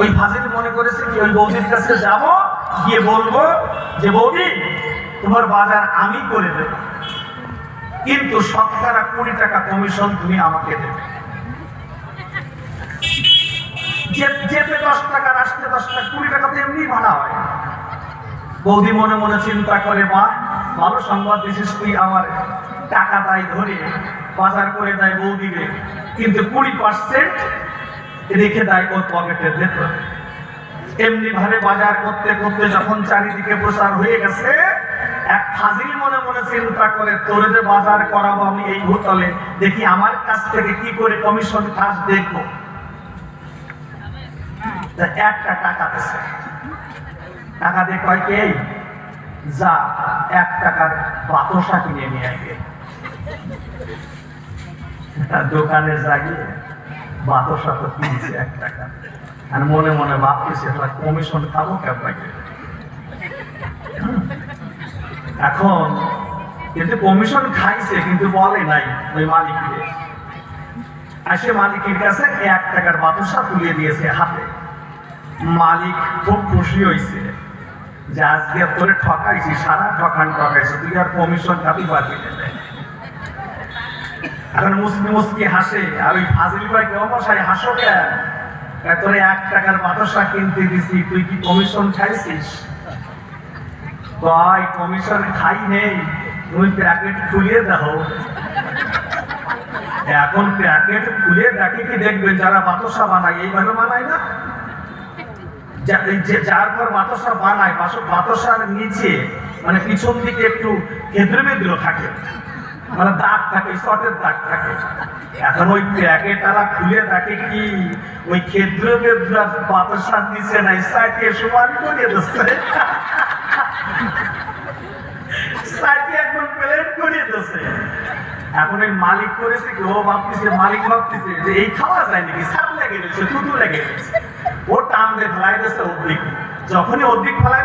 ওই ফাজিল মনে করেছে কি, ওই বৌদির কাছে যাব, গিয়ে বলব যে, বৌদি, তোমার বাজার আমি করে দেব। কিন্তু শতকরা কুড়ি টাকা কমিশন তুমি আমাকে দেবে। যেতে দশ টাকা, আসতে দশ টাকা, কুড়ি টাকা তো এমনি ভাড়া হয়। বৌদি মনে মনে চিন্তা করে, মা, ভালো সংবাদ দিছিস তুই আমার টাকা তাই ধরে, বাজার করে দেয় বৌদিকে। কিন্তু কুড়ি পার্সেন্ট রেখে দেয় ওর পকেটের ভেতর। এমনি ভাবে বাজার করতে করতে যখন চারিদিকে প্রসার হয়ে গেছে, এক ফাজিল মনে মনে চিন্তা করে, তোরে যে বাজার করাবো আমি এই হোটেলে, দেখি আমার কাছ থেকে কি করে কমিশন কাজ দেখব? একটা টাকা দিছে। টাকা দিয়ে কয় কি? যা, এক টাকার বাতসা কিনে নিয়ে আগে দোকানে জাগিয়ে বাতসা তো কিনছে এক টাকা। আর মনে মনে ভাবতেছে তাহলে কমিশন খাব কেমন এখন কিন্তু কমিশন খাইছে, কিন্তু বলে নাই ওই মালিককে। আসে মালিকের কাছে এক টাকার বাতসা তুলে দিয়েছে হাতে। মালিক খুব খুশি হয়েছে যে আজকে তোরে ঠকাইছি, সারা ঠকান ঠকাইছে, তুই আর কমিশন খাবি পারবি না এখন মুসকি মুসকি হাসে, আর ওই ফাজিল ভাই মশাই হাসো কেন? তোরে এক টাকার বাতাসা কিনতে দিছি, তুই কি কমিশন খাইছিস কয় কমিশন খাই নেই, তুমি প্যাকেট খুলিয়ে দাও। এখন প্যাকেট খুলে দেখে কি দেখবে, যারা বাতাসা বানায়, এইভাবে বানায় না? যার পর বাতাসা বানায় বাতাসার নিচে মানে পিছন দিকে একটু কেন্দ্র বিদ্র থাকে। মানে দাগ থাকে শর্টের দাগ থাকে। এখন ওই প্যাকেট আলা খুলে থাকে কি? ওই নাই সাইটে সমান করে দিচ্ছে। সাইটে একদম প্লেট করে দিচ্ছে। এখন এই মালিক করেছে কি? ও ভাবতেছে, মালিক ভাবতেছে যে এই খাওয়া যায় নাকি? সাপ লেগে গেছে, থুতু লেগে গেছে। ও টান দিয়ে ফেলাই দিয়েছে অধিক যখনই অধিক ফেলাই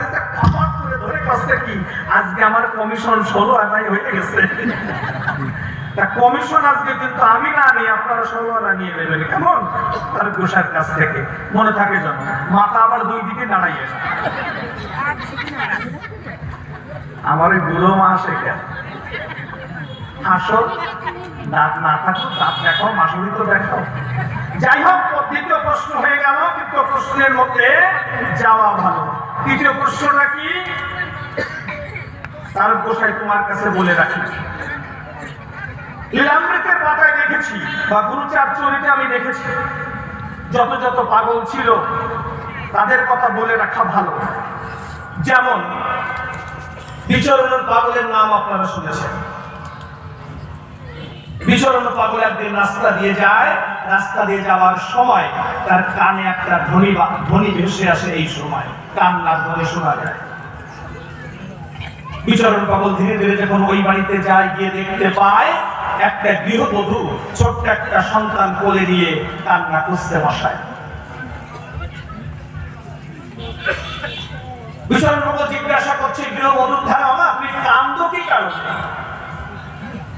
করে কাছে কি? আজকে আমার কমিশন ষোলো আদায় হয়ে গেছে। তা কমিশন আজকে কিন্তু আমি না নিয়ে, আপনারা নিয়ে নেবেন কেমন? তার গোসার কাছ থেকে। মনে থাকে যেন, মাথা আবার দুই দিকে আমার ওই বুড়ো মা আসে কেন? দাঁত না থাকুক, দাঁত দেখাও মাসুরি তো দেখাও। যাই হোক, দ্বিতীয় প্রশ্ন হয়ে গেল তৃতীয় প্রশ্নের মধ্যে যাওয়া ভালো। তৃতীয় প্রশ্নটা কি? তার গোসাই তোমার কাছে বলে রাখি। পাতায় দেখেছি, বা গুরুচার চরিতে আমি দেখেছি। যত যত পাগল ছিল, তাদের কথা বলে রাখা ভালো। যেমন, বিচরণের পাগলের নাম আপনারা শুনেছেন। বিচরণ পাগল একদিন রাস্তা দিয়ে যায়, রাস্তা দিয়ে যাওয়ার সময় তার কানে একটা ধ্বনি ধ্বনি ভেসে আসে এই সময়। কান্নার ধ্বনি শোনা যায়। বিচরণ পাগল ধীরে ধীরে যখন ওই বাড়িতে যায়, গিয়ে দেখতে পায় একটা গৃহবধূ ছোট্ট একটা সন্তান কোলে নিয়ে কান্না বসায়। বিচরণ জিজ্ঞাসা করছে, গৃহবধূর ধারা আপনি কান্দ কি কারণে?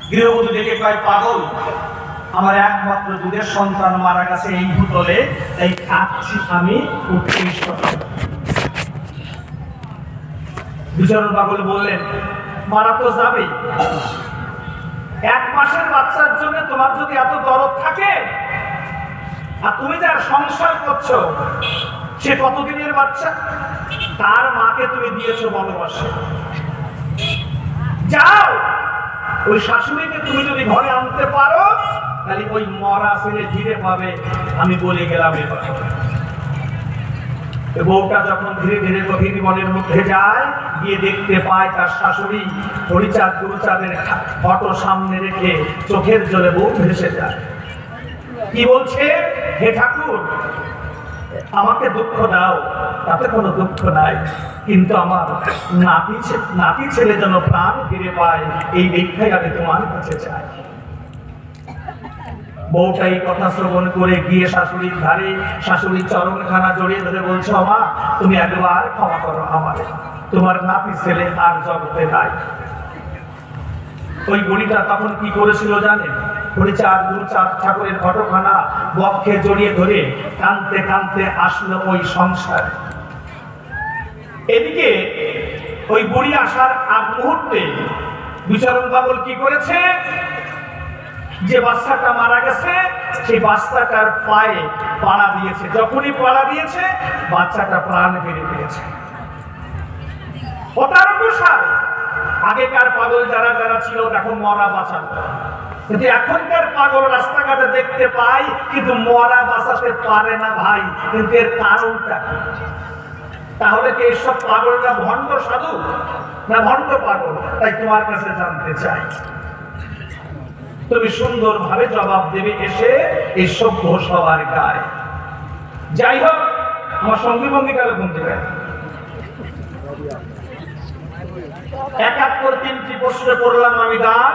গৃহবধূ দেখে কয়, পাগল, আমার একমাত্র দুধের সন্তান মারা গেছে এই ভূতলে, তাই কাঁদছি আমি উৎকৃষ্ট বিচরণ পাগল বললেন, মারা তো যাবেই এক মাসের বাচ্চার জন্য তোমার যদি এত দরদ থাকে, আর তুমি যার সংসার করছ, সে কতদিনের বাচ্চা? তার মাকে তুমি দিয়েছ ভালোবাসে যাও, ওই শাশুড়িকে তুমি যদি ঘরে আনতে পারো, তাহলে ওই মরা ছেলে ধীরে পাবে। আমি বলে গেলাম এবার বউটা যখন ধীরে ধীরে গভীর বনের মধ্যে যায় গিয়ে দেখতে পায় তার শাশুড়ি। ফটো সামনে রেখে চোখের জলে বউ ভেসে যায়। কি বলছে? হে ঠাকুর, আমাকে দুঃখ দাও, তাতে কোনো দুঃখ নাই। কিন্তু আমার নাতি নাতি ছেলে যেন প্রাণ ফিরে পায়, এই ভিক্ষাই আমি তোমার কাছে চাই। বউটা এই কথা শ্রবণ করে গিয়ে শাশুড়ির ধারে শাশুড়ির চরণখানা জড়িয়ে ধরে বলছো মা তুমি একবার ক্ষমা করো আমারে। তোমার নাতি ছেলে আর জগতে নাই। ওই বুড়িটা তখন কি করেছিল জানেন? ঠাকুরের ঘটখানা বক্ষে জড়িয়ে ধরে কানতে কানতে ওই সংসার। এদিকে ওই বুড়ি আসার আগ মুহূর্তে বিচারণ বাবুল কি করেছে? যে বাচ্চাটা মারা গেছে, সেই বাচ্চাটার পায়ে পাড়া দিয়েছে। যখনই পাড়া দিয়েছে, বাচ্চাটা প্রাণ ফিরে পেয়েছে অতারকুশাল আগেকার পাগল যারা যারা ছিল দেখো মরা বাঁচানো। কিন্তু এখনকার পাগল রাস্তাঘাটে দেখতে পাই, কিন্তু মরা বাঁচাতে পারে না ভাই। কিন্তু এর কারণটা তাহলে কি এইসব পাগলরা ভণ্ড সাধু না ভণ্ড পাগল? তাই তোমার কাছে জানতে চাই। তুমি সুন্দরভাবে জবাব দেবে এসে এই সভ্য সবার গায়ে। যাই হোক, আমার সঙ্গী ভঙ্গিকার বলতে পারে একাত্তর তিনটি প্রশ্ন করলাম আমি গান।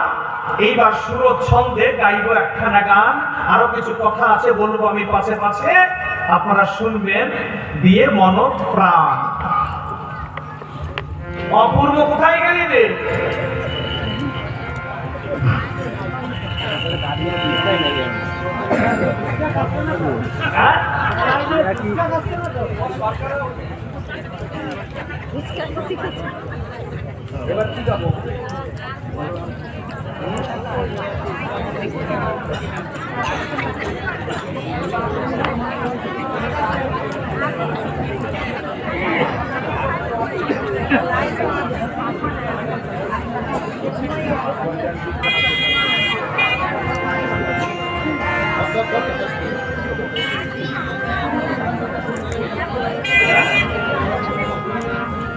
এইবার সুর ছন্দে গাইব একখানা গান। আরও কিছু কথা আছে, বলব আমি পাশে পাশে আপনারা শুনবেন দিয়ে মন প্রাণ। অপূর্ব কোথায় গেলি রে? হ্যাঁ? এবার কি যাব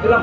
এলাম